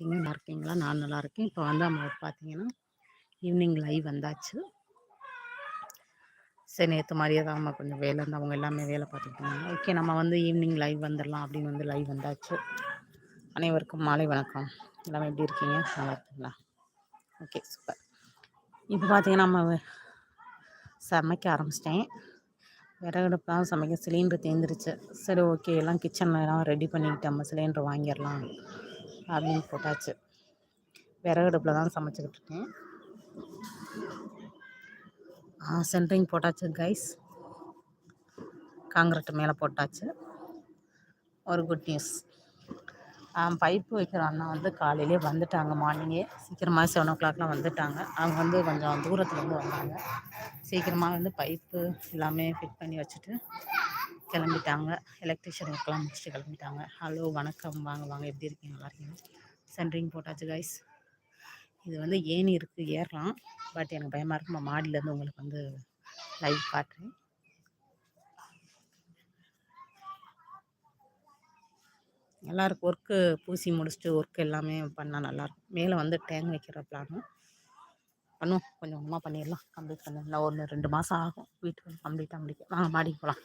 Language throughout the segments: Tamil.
இருக்கீங்க நல்லா இருக்கீங்களா? நான் நல்லா இருக்கேன். இப்போ வந்து நம்ம பார்த்தீங்கன்னா ஈவினிங் லைவ் வந்தாச்சு. சரி நேற்று மாதிரியே தான் நம்ம கொஞ்சம் வேலை இருந்தால் அவங்க எல்லாமே வேலை பார்த்துட்டு இருந்தாங்க. ஓகே நம்ம வந்து ஈவினிங் லைவ் வந்துடலாம் அப்படின்னு வந்து லைவ் வந்தாச்சு. அனைவருக்கும் மாலை வணக்கம். எல்லாமே எப்படி இருக்கீங்க? நல்லா இருக்குங்களா? ஓகே சூப்பர் இப்போ பார்த்தீங்கன்னா நம்ம சமைக்க ஆரம்பிச்சிட்டேன். விறகடுப்பு தான் சமைக்க சிலிண்டர் தேர்ந்துருச்சு சரி ஓகே எல்லாம் கிச்சனில் எல்லாம் ரெடி பண்ணிக்கிட்டு நம்ம சிலிண்டர் வாங்கிடலாம். அப்படின்னு போட்டாச்சு. விறகடுப்பில் தான் சமைச்சிக்கிட்டு இருக்கேன். சென்ட்ரிங் போட்டாச்சு கைஸ் காங்கிரட்டு மேலே போட்டாச்சு. ஒரு குட் நியூஸ் பைப்பு வைக்கிற அண்ணா வந்து காலையிலே வந்துட்டாங்க மார்னிங்கே சீக்கிரமாக செவன் ஓ கிளாக்லாம் வந்துட்டாங்க. அவங்க வந்து கொஞ்சம் தூரத்துலேருந்து வந்தாங்க. சீக்கிரமாக வந்து பைப்பு எல்லாமே ஃபிட் பண்ணி வச்சுட்டு கிளம்பிட்டாங்க. எலக்ட்ரிஷியன் ஒர்க்கெலாம் முடிச்சுட்டு கிளம்பிட்டாங்க. ஹலோ வணக்கம். வாங்க வாங்க. எப்படி இருக்கீங்க? நல்லா இருக்கீங்க சென்ட்ரிங் போட்டாச்சு கைஸ் இது வந்து ஏணி இருக்குது ஏறலாம். பட் எனக்கு பயமாக இருக்கும் மாடியிலேருந்து உங்களுக்கு வந்து லைவ் காட்டுறேன். நல்லாயிருக்கும் ஒர்க்கு பூசி முடிச்சுட்டு ஒர்க் எல்லாமே பண்ணால் நல்லாயிருக்கும் மேலே வந்து டேங் வைக்கிற பிளானும் பண்ணுவோம். கொஞ்சம் கொஞ்சமாக பண்ணிடலாம். கம்ப்ளீட் பண்ணலாம். ஒன்று ரெண்டு மாதம் ஆகும். வீட்டுக்கு கம்ப்ளீட்டாக முடிக்க. வாங்க மாடிக்கு போகலாம்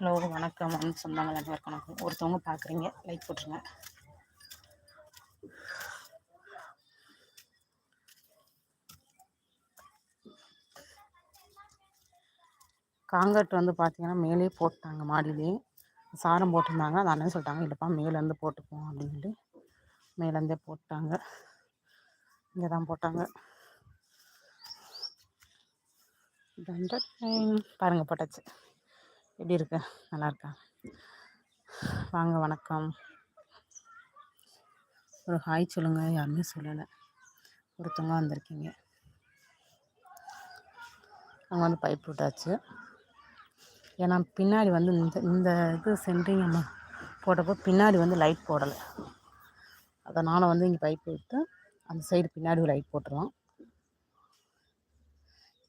ஹலோ வணக்கம். சொந்தங்கள் அனைவருக்கும் வணக்கம். ஒருத்தவங்க பார்க்குறீங்க லைக் போட்டுருங்க. காங்கட் வந்து பார்த்தீங்கன்னா மேலே போட்டாங்க மாடியிலே. சாரம் போட்டிருந்தாங்க. அந்த அண்ணன் சொல்லிட்டாங்க இல்லைப்பா மேலேருந்து போட்டுப்போம் அப்படின்ட்டு மேலேருந்தே போட்டாங்க. இங்கே தான் போட்டாங்க பாருங்கள் போட்டாச்சு. எப்படி இருக்க? நல்லா இருக்கா? வாங்க வணக்கம். ஒரு ஹாய் சொல்லுங்கள் யாருமே சொல்லலை. ஒருத்தவங்க வந்திருக்கீங்க. அவங்க வந்து பைப் விட்டாச்சு ஏன்னா பின்னாடி வந்து இந்த இந்த இது சென்ட்ரிங் நம்ம போட்டப்போ பின்னாடி வந்து லைட் போடலை. அதனால் வந்து இங்கே பைப் விட்டு அந்த சைடு பின்னாடி லைட் போட்டுருவோம்.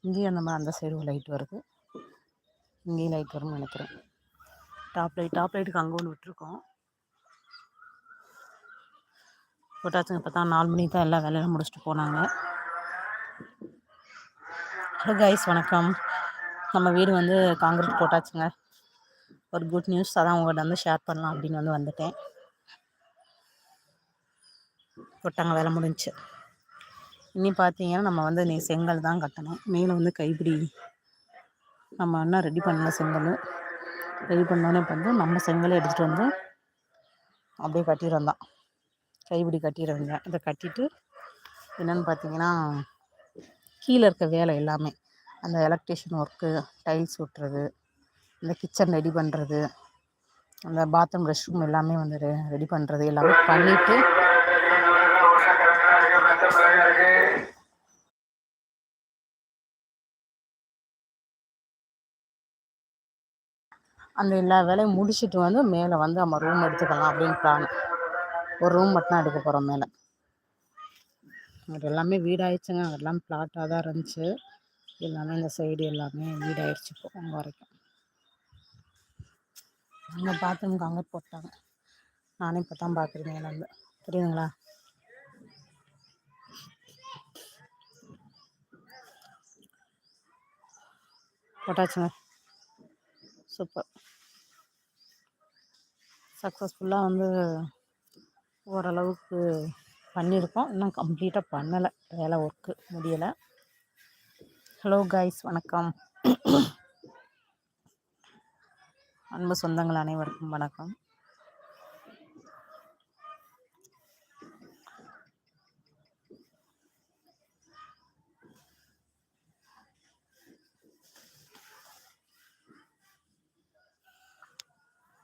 இங்கேயும் அந்த மாதிரி அந்த சைடு லைட் வருது. இங்கேயும் லைட் வரும்னு நினைக்கிறேன். டாப் லைட் டாப் லைட்டுக்கு அங்கே ஒன்று விட்டுருக்கோம். போட்டாச்சுங்க இப்போ தான் நாலு மணிக்கு தான் எல்லா வேலையெல்லாம் முடிச்சுட்டு போனாங்க. ஹலோ கைஸ் வணக்கம். நம்ம வீடு வந்து காங்கிரீட் போட்டாச்சுங்க. ஒரு குட் நியூஸ் அதான் உங்கள்கிட்ட வந்து ஷேர் பண்ணலாம் அப்படின்னு வந்து வந்துட்டேன். போட்டாங்க வேலை முடிஞ்சு. இனி பார்த்தீங்கன்னா நம்ம வந்து நீ செங்கல் தான் கட்டணும். மேலே வந்து கைப்பிடி நம்ம அண்ணா ரெடி பண்ணல செங்கல் ரெடி பண்ணோன்னே வந்து நம்ம செங்கலை எடுத்துகிட்டு வந்து அப்படியே கட்டிட வந்தான் கைப்பிடி கட்டிடுறவங்க இதை கட்டிட்டு என்னென்னு பார்த்தீங்கன்னா கீழே இருக்க வேலை எல்லாமே அந்த எலக்ட்ரிஷியன் ஒர்க்கு டைல்ஸ் ஒட்டுறது இந்த கிச்சன் ரெடி பண்ணுறது அந்த பாத்ரூம் ரெஸ்ட் ரூம் எல்லாமே வந்து ரெடி பண்ணுறது எல்லாமே பண்ணிவிட்டு அந்த எல்லா வேலையும் முடிச்சுட்டு வந்து மேலே வந்து நம்ம ரூம் எடுத்துக்கலாம் அப்படின்னு பிளான் ஒரு ரூம் மட்டும் எடுக்க போகிறோம் மேலே. அது எல்லாமே வீடாயிடுச்சுங்க. அதெல்லாம் பிளாட்டாக தான் இருந்துச்சு. எல்லாமே இந்த சைடு எல்லாமே வீடாயிடுச்சு இப்போ அங்கே வரைக்கும். அங்கே பாத்ரூமுக்கு அங்கே போட்டாங்க. நானே இப்போ தான் பார்க்குறேன் மேலேருந்து புரியுதுங்களா? போட்டாச்சுங்க. சூப்பர். சக்ஸஸ்ஃபுல்லாக வந்து ஓரளவுக்கு பண்ணியிருக்கோம். இன்னும் கம்ப்ளீட்டாக பண்ணலை. வேலை ஒர்க்கு முடியலை. ஹலோ காய்ஸ் வணக்கம். அன்பு சொந்தங்கள் அனைவருக்கும் வணக்கம்.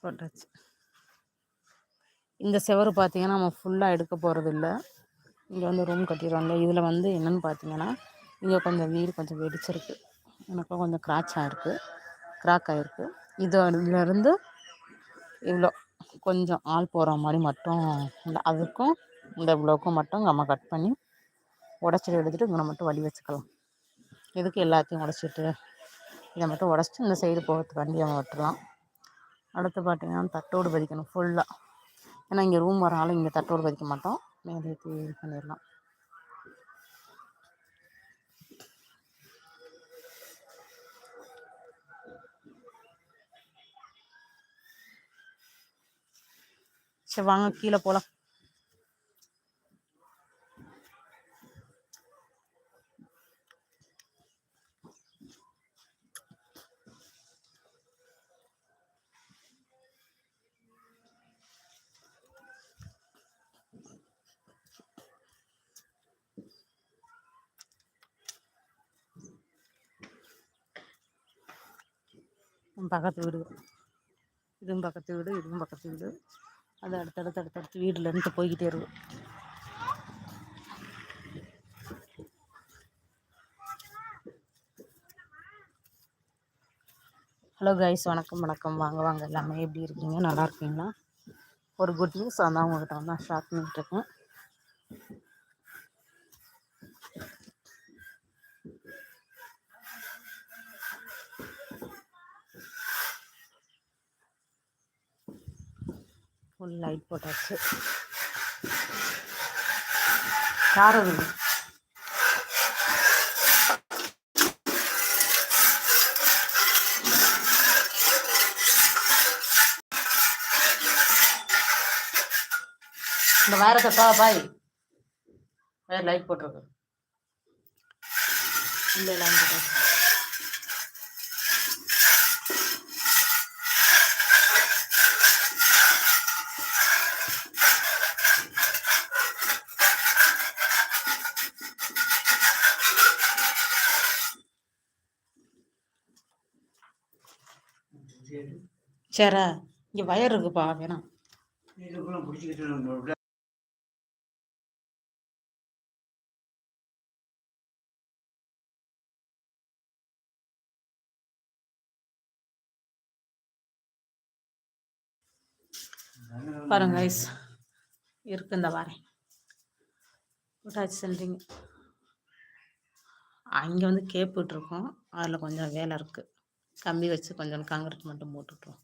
போட்டாச்சு. இந்த செவரு பார்த்திங்கன்னா நம்ம ஃபுல்லாக எடுக்க போகிறது இல்லை இங்கே வந்து ரூம் கட்டிடுவாங்க. இதில் வந்து என்னென்னு பார்த்தீங்கன்னா இங்கே கொஞ்சம் வீடு கொஞ்சம் வெடிச்சிருக்கு. எனக்கும் கொஞ்சம் கிராச் ஆகிருக்கு கிராக் ஆகிருக்கு இதுலேருந்து இவ்வளோ கொஞ்சம் ஆள் போகிற மாதிரி மட்டும் இல்லை அதுக்கும் இந்த இவ்வளோக்கும் மட்டும் நம்ம கட் பண்ணி உடச்சிட்டு எடுத்துகிட்டு இங்கே மட்டும் வழி வச்சுக்கலாம். எதுக்கு எல்லாத்தையும் உடச்சிட்டு இதை மட்டும் உடச்சிட்டு இந்த சைடு போகிறதுக்காண்டி நம்ம விட்டுலாம் அடுத்து பார்த்திங்கன்னா தட்டோடு பதிக்கணும் ஃபுல்லாக ஏன்னா இங்கே ரூம் வரனால இங்கே தட்டோடு பதிக்க மாட்டோம். மேலே ஏற்றி இது பண்ணிடலாம் சரி வாங்க கீழே போகலாம் பக்கத்து வீடு. இதுவும் பக்கத்து வீடு இதுவும் பக்கத்து வீடு. அது அடுத்தடுத்து அடுத்தடுத்து வீடுலேருந்து போய்கிட்டே இருக்கும். ஹலோ கைஸ் வணக்கம் வணக்கம். வாங்க வாங்க. எல்லாமே எப்படி இருக்கீங்க? நல்லா இருக்கீங்களா? ஒரு குட் நியூஸ் அதான் உங்கள்கிட்ட வந்து நான் ஷேர் பண்ணிகிட்ருக்கேன் ஃபுல் லைட் போட்டாச்சு. யார் அது இந்த வேற பா பாய். வேற லைட் போட்டிருக்கு. இல்லை லைட் போட்டாச்சு சரி இங்கே வயர் இருக்குப்பா வேணாம். பாருங்க ஐஸ் இருக்கு இந்த வாரேன் போட்டாச்சு சென்ட்ரிங் அங்கே வந்து கேப் விட்டுருக்கோம். அதில் கொஞ்சம் வேலை இருக்குது கம்பி வச்சு கொஞ்சம் காங்கிரீட் மட்டும் போட்டுட்ருவோம்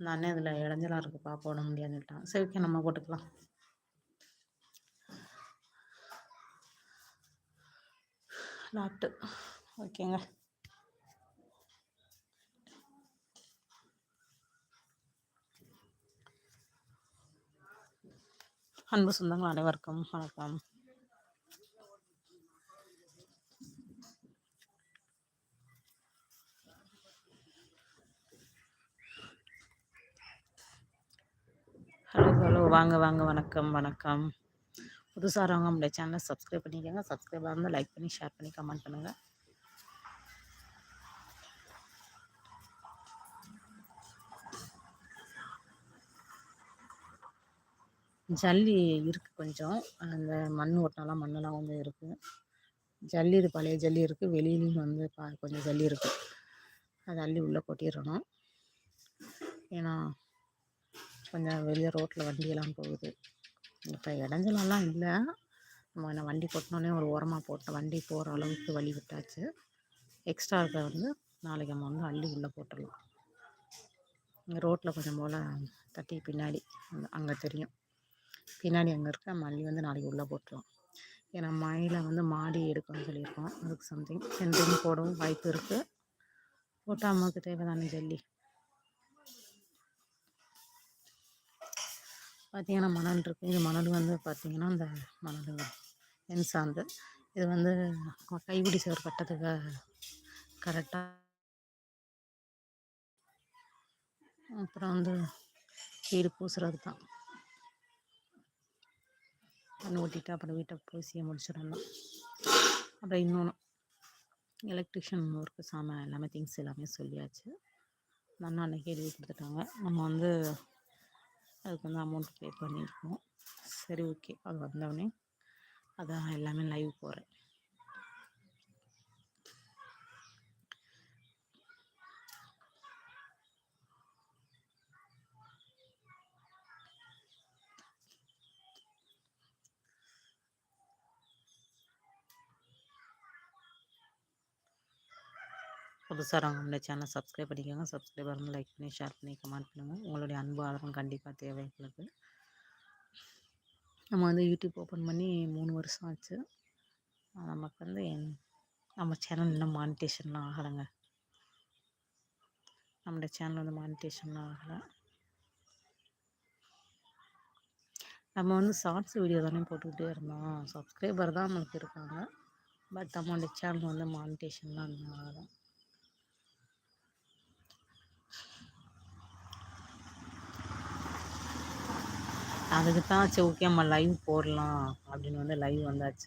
அந்த அண்ணன் இதில் இடைஞ்சலாக இருக்குப்பா போட முடியாதுன்னு சொல்லிட்டான். சரி ஓகே நம்ம போட்டுக்கலாம். லாட்டு ஓகேங்க அன்பு சொந்தங்கள் அனைவருக்கும் வணக்கம் ஹலோ ஹலோ வாங்க வாங்க வணக்கம் வணக்கம். புதுசாக வரவங்க நம்மளுடைய சேனலை சப்ஸ்கிரைப் பண்ணிக்கோங்க. சப்ஸ்கிரைப் ஆகுது லைக் பண்ணி ஷேர் பண்ணி கமெண்ட் பண்ணுங்கள் ஜல்லி இருக்குது கொஞ்சம். அந்த மண் ஓட்டினாலாம் மண்ணெல்லாம் வந்து இருக்குது ஜல்லி இது பழைய ஜல்லி இருக்குது வெளியிலையும் வந்து பா கொஞ்சம் ஜல்லி இருக்குது அதை அள்ளி உள்ளே கொட்டிடணும். ஏன்னா கொஞ்சம் வெளியே ரோட்டில் வண்டியெல்லாம் போகுது. இப்போ இடைஞ்சலெல்லாம் இல்லை. நம்ம என்ன வண்டி கொட்டினோன்னே ஒரு ஓரமாக போட்டோம் வண்டி போகிற அளவுக்கு வழி விட்டாச்சு. எக்ஸ்ட்ரா இருக்க வந்து நாளைக்கு நம்ம வந்து அள்ளி உள்ளே போட்டுடலாம். இங்கே ரோட்டில் கொஞ்சம் போல் தட்டி பின்னாடி அங்கே தெரியும். பின்னாடி அங்கே இருக்க நம்ம அள்ளி வந்து நாளைக்கு உள்ளே போட்டுருவோம் ஏன்னா மழையில் வந்து மாடி எடுக்கணும்னு சொல்லியிருக்கோம். அதுக்கு சம்திங் சென்ட்ரிங் போடவும் வாய்ப்பு இருக்குது போட்டால் அம்மாவுக்கு தேவைதானே ஜல்லி. பார்த்திங்கன்னா மணல் இருக்குது இது மணல் வந்து பார்த்திங்கன்னா அந்த மணல் என் சார்ந்து இது வந்து கைப்பிடி சுவர் கட்டத்துக்கு கரெக்டாக அப்புறம் வந்து வீடு பூசுறது தான் மண் ஓட்டிட்டு அப்புறம் வீட்டை பூசியை முடிச்சிடலாம் அப்புறம் இன்னொன்று எலக்ட்ரிஷியன் ஒர்க்கு சாமான் எல்லாமே திங்ஸ் எல்லாமே சொல்லியாச்சு. அண்ணா அன்னைக்கு எழுதி கொடுத்துட்டாங்க. நம்ம வந்து அதுக்கு வந்து அமௌண்ட் பே பண்ணியிருக்கோம். சரி ஓகே அது வந்தோடனே அதான் எல்லாமே லைவ் போகிறேன் புதுசாக நம்மளுடைய சேனல் சப்ஸ்கிரைப் பண்ணிக்கோங்க. சப்ஸ்கிரைப் பண்ணி லைக் பண்ணி ஷேர் பண்ணி கமெண்ட் பண்ணுங்கள் உங்களுடைய அன்பு ஆதரவும் கண்டிப்பாக தேவை எங்களுக்கு நம்ம வந்து யூடியூப் ஓப்பன் பண்ணி மூணு வருஷம் ஆச்சு. நமக்கு வந்து நம்ம சேனல் இன்னும் மானிட்டேஷன்லாம் ஆகலைங்க. நம்மளுடைய சேனல் வந்து மானிட்டேஷன்லாம் ஆகலை. நம்ம வந்து ஷார்ட்ஸ் வீடியோ தானே போட்டுக்கிட்டே இருந்தோம். சப்ஸ்கிரைபர் தான் நம்மளுக்கு இருக்காங்க. பட் நம்மளுடைய சேனல் வந்து மானிட்டேஷன்லாம் ஆகலை. அதுக்கு தான் சரி ஓகே நம்ம லைவ் போடலாம் அப்படின்னு வந்து லைவ் வந்தாச்சு.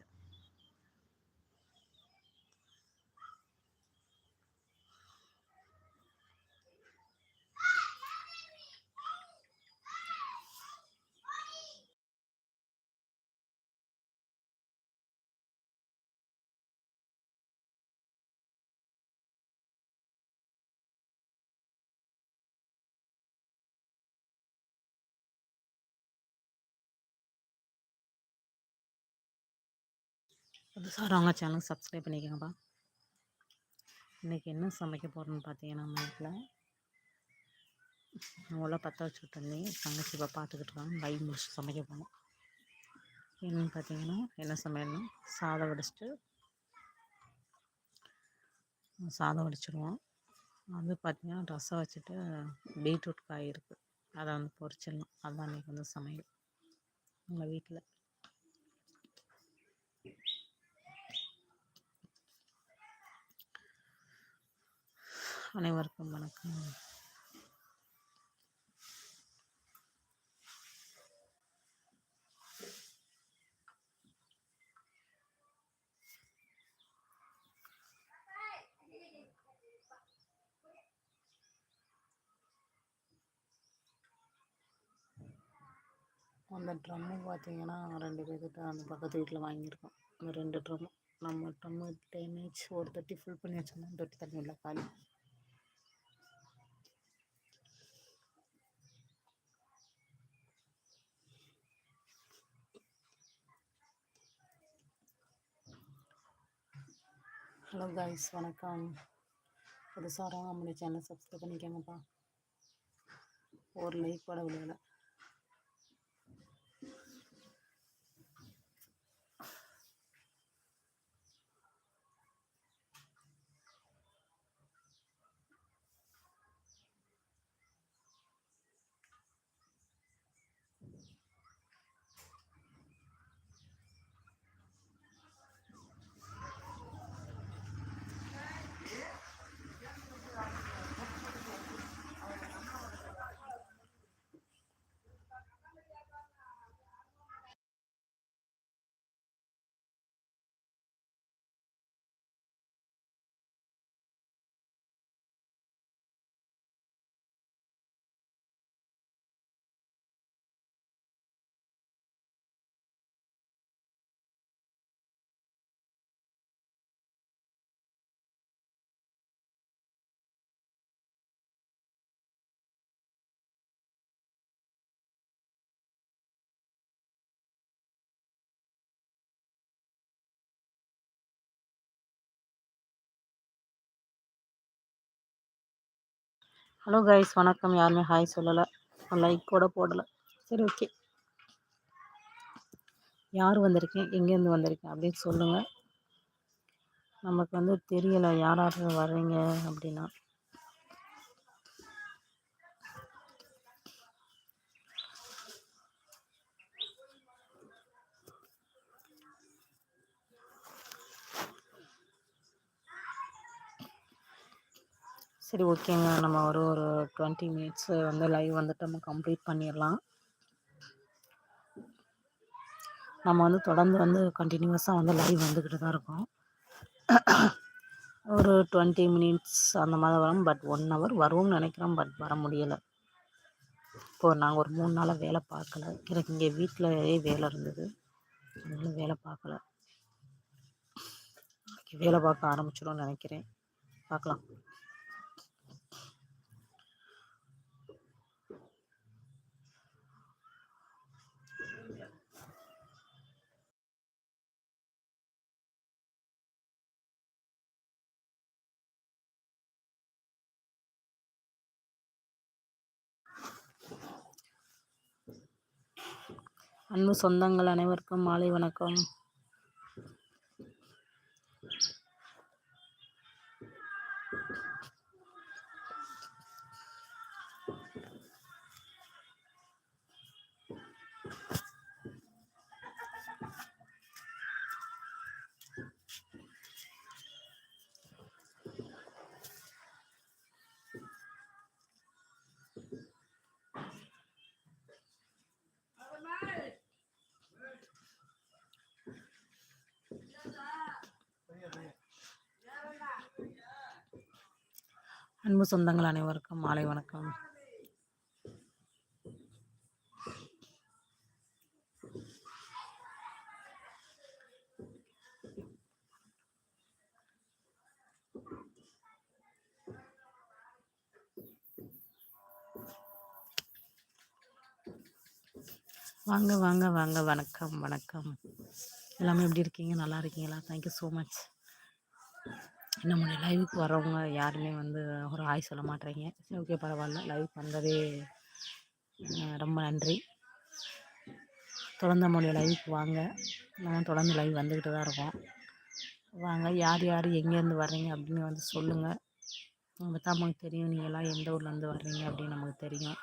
புதுசாக அவங்க சேனல் சப்ஸ்கிரைப் பண்ணிக்கோங்கப்பா. இன்றைக்கி என்ன சமைக்க போகிறோன்னு பார்த்தீங்கன்னா நம்ம வீட்டில் உள்ள பற்ற வச்சு தண்ணி தங்கச்சி இப்போ பார்த்துக்கிட்டு இருக்காங்க வை முடிச்சு சமைக்க போகணும் என்னென்னு பார்த்தீங்கன்னா என்ன சமையல்னா சாதம் வடிச்சிட்டு சாதம் வடிச்சிடுவோம் அது பார்த்திங்கன்னா ரசம் வச்சுட்டு பீட்ரூட் காய் இருக்குது அதை வந்து பொரிச்சிடலாம். அதுதான் இன்றைக்கி வந்து சமையல். எங்கள் வீட்டில் அனைவருக்கும் வணக்கம். அந்த ட்ரம்மு பார்த்தீங்கன்னா ரெண்டு பேர்கிட்ட அந்த பக்கத்து வீட்டில் வாங்கியிருக்கோம். அந்த ரெண்டு ட்ரம்மு. நம்ம ட்ரம்மு டேமேஜ் ஒரு தொட்டி ஃபுல் பண்ணி வச்சோம்னா தொட்டி தண்ணி உள்ள காலி. ஹலோ காய்ஸ் வணக்கம். புதுசாக நம்மளுடைய சேனல் சப்ஸ்கிரைப் பண்ணிக்கோங்கப்பா. ஒரு லைக் கூட விழுகலை ஹலோ கைஸ் வணக்கம். யாருமே ஹாய் சொல்லலை. லைக் கூட போடலை. சரி ஓகே யார் வந்திருக்கேன் எங்கேருந்து வந்திருக்கேன் அப்படின்னு சொல்லுங்கள் நமக்கு வந்து தெரியலை யார் யார் வர்றீங்க அப்படின்னா. சரி ஓகேங்க. நம்ம ஒரு ஒரு டுவெண்ட்டி மினிட்ஸ் வந்து லைவ் வந்துட்டு நம்ம கம்ப்ளீட் பண்ணிடலாம். நம்ம வந்து தொடர்ந்து வந்து கண்டினியூஸாக வந்து லைவ் வந்துக்கிட்டு தான் இருக்கோம். ஒரு டுவெண்ட்டி மினிட்ஸ் அந்த மாதிரி வரும். பட் ஒன் ஹவர் வருவோம்னு நினைக்கிறோம். பட் வர முடியலை. இப்போது நாங்கள் ஒரு மூணு நாளாக வேலை பார்க்கல. எனக்கு இங்கே வீட்டிலயே வேலை இருந்தது. அதனால வேலை பார்க்கல. வேலை பார்க்க ஆரம்பிச்சிடும்னு நினைக்கிறேன். பார்க்கலாம். அன்பு சொந்தங்கள் அனைவருக்கும் மாலை வணக்கம். அன்பு சொந்தங்கள் அனைவருக்கும் மாலை வணக்கம். வாங்க வாங்க வாங்க. வணக்கம் வணக்கம். எல்லாமே எப்படி இருக்கீங்க? நல்லா இருக்கீங்களா? தேங்க்யூ ஸோ மச் நம்மளோட லைவுக்கு வரவங்க யாருமே வந்து ஒரு ஆய் சொல்ல மாட்டேறீங்க சரி ஓகே பரவாயில்ல லைவ் வந்ததே ரொம்ப நன்றி. தொடர்ந்து நம்மளுடைய லைவுக்கு வாங்க. நம்ம தொடர்ந்து லைவ் வந்துக்கிட்டு தான் இருக்கோம். வாங்க. யார் யார் எங்கேருந்து வர்றீங்க அப்படின்னு வந்து சொல்லுங்கள் நம்ம தான் நமக்கு தெரியும். நீங்களாம் எந்த ஊர்லேருந்து வர்றீங்க அப்படின்னு நமக்கு தெரியும்.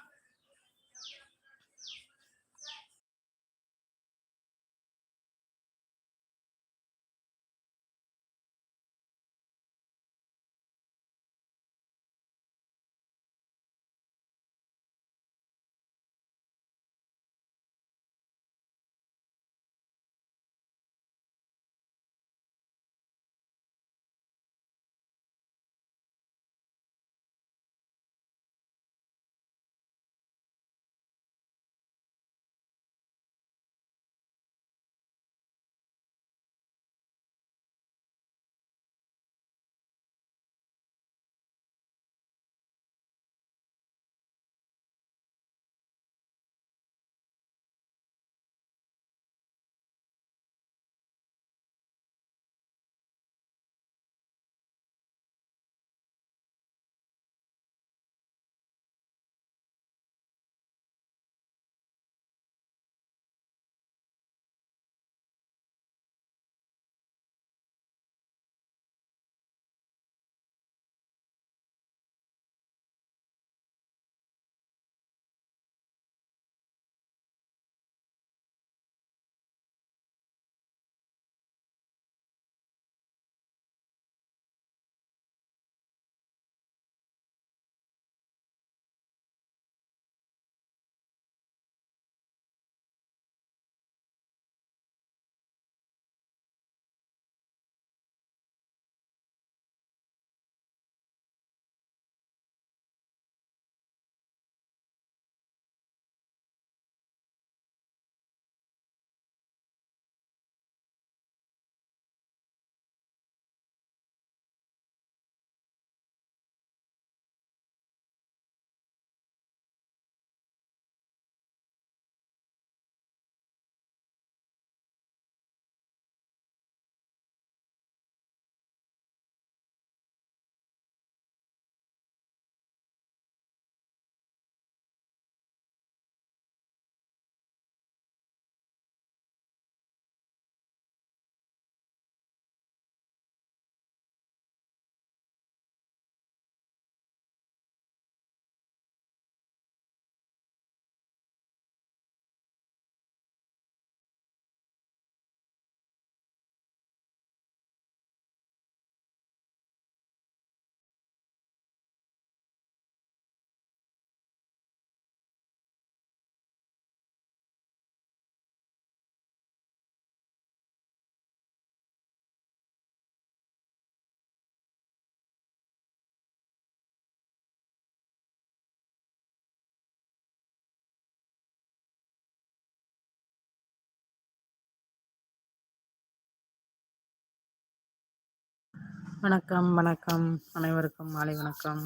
வணக்கம் வணக்கம். அனைவருக்கும் மாலை வணக்கம்.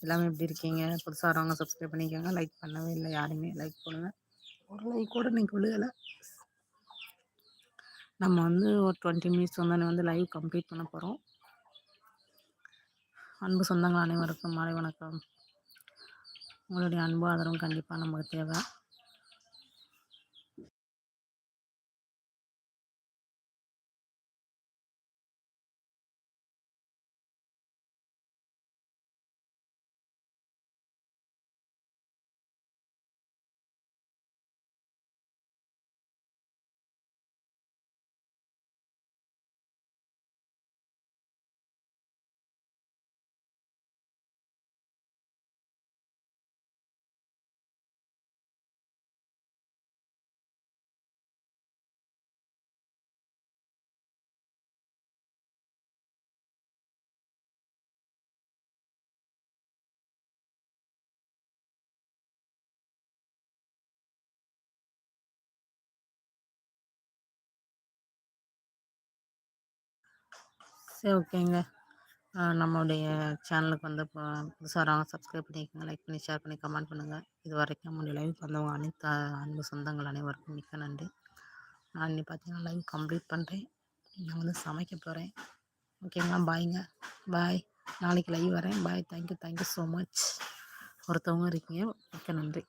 எல்லாமே எப்படி இருக்கீங்க? புதுசாக வரவங்க சப்ஸ்கிரைப் பண்ணிக்கோங்க. லைக் பண்ணவே இல்லை. யாருமே லைக் பண்ணுங்கள் ஒரு லைக் கூட நீங்கள் விழுகலை. நம்ம வந்து ஒரு டுவெண்ட்டி மினிட்ஸ் வந்தோடனே வந்து லைவ் கம்ப்ளீட் பண்ண போகிறோம் அன்பு சொந்தங்கள் அனைவருக்கும் மாலை வணக்கம். உங்களுடைய அன்பு ஆதரவும் கண்டிப்பாக நமக்கு தேவை. சரி ஓகேங்க. நம்மளுடைய சேனலுக்கு வந்து இப்போ புதுசாக வரவங்க சப்ஸ்கிரைப் பண்ணிக்கோங்க லைக் பண்ணி ஷேர் பண்ணி கமெண்ட் பண்ணுங்கள் இது வரைக்கும் நம்மளுடைய லைவ் வந்தவங்க அனைத்து அன்பு சொந்தங்கள் அனைவருக்கும் மிக்க நன்றி. நான் இன்னைக்கு பார்த்தீங்கன்னா லைவ் கம்ப்ளீட் பண்ணுறேன் நான் வந்து சமைக்க போகிறேன் ஓகேங்களா? பாய்ங்க பாய் நாளைக்கு லைவ் வரேன். Bye thank you thank you so much ஒருத்தவங்க இருக்கீங்க. மிக்க நன்றி.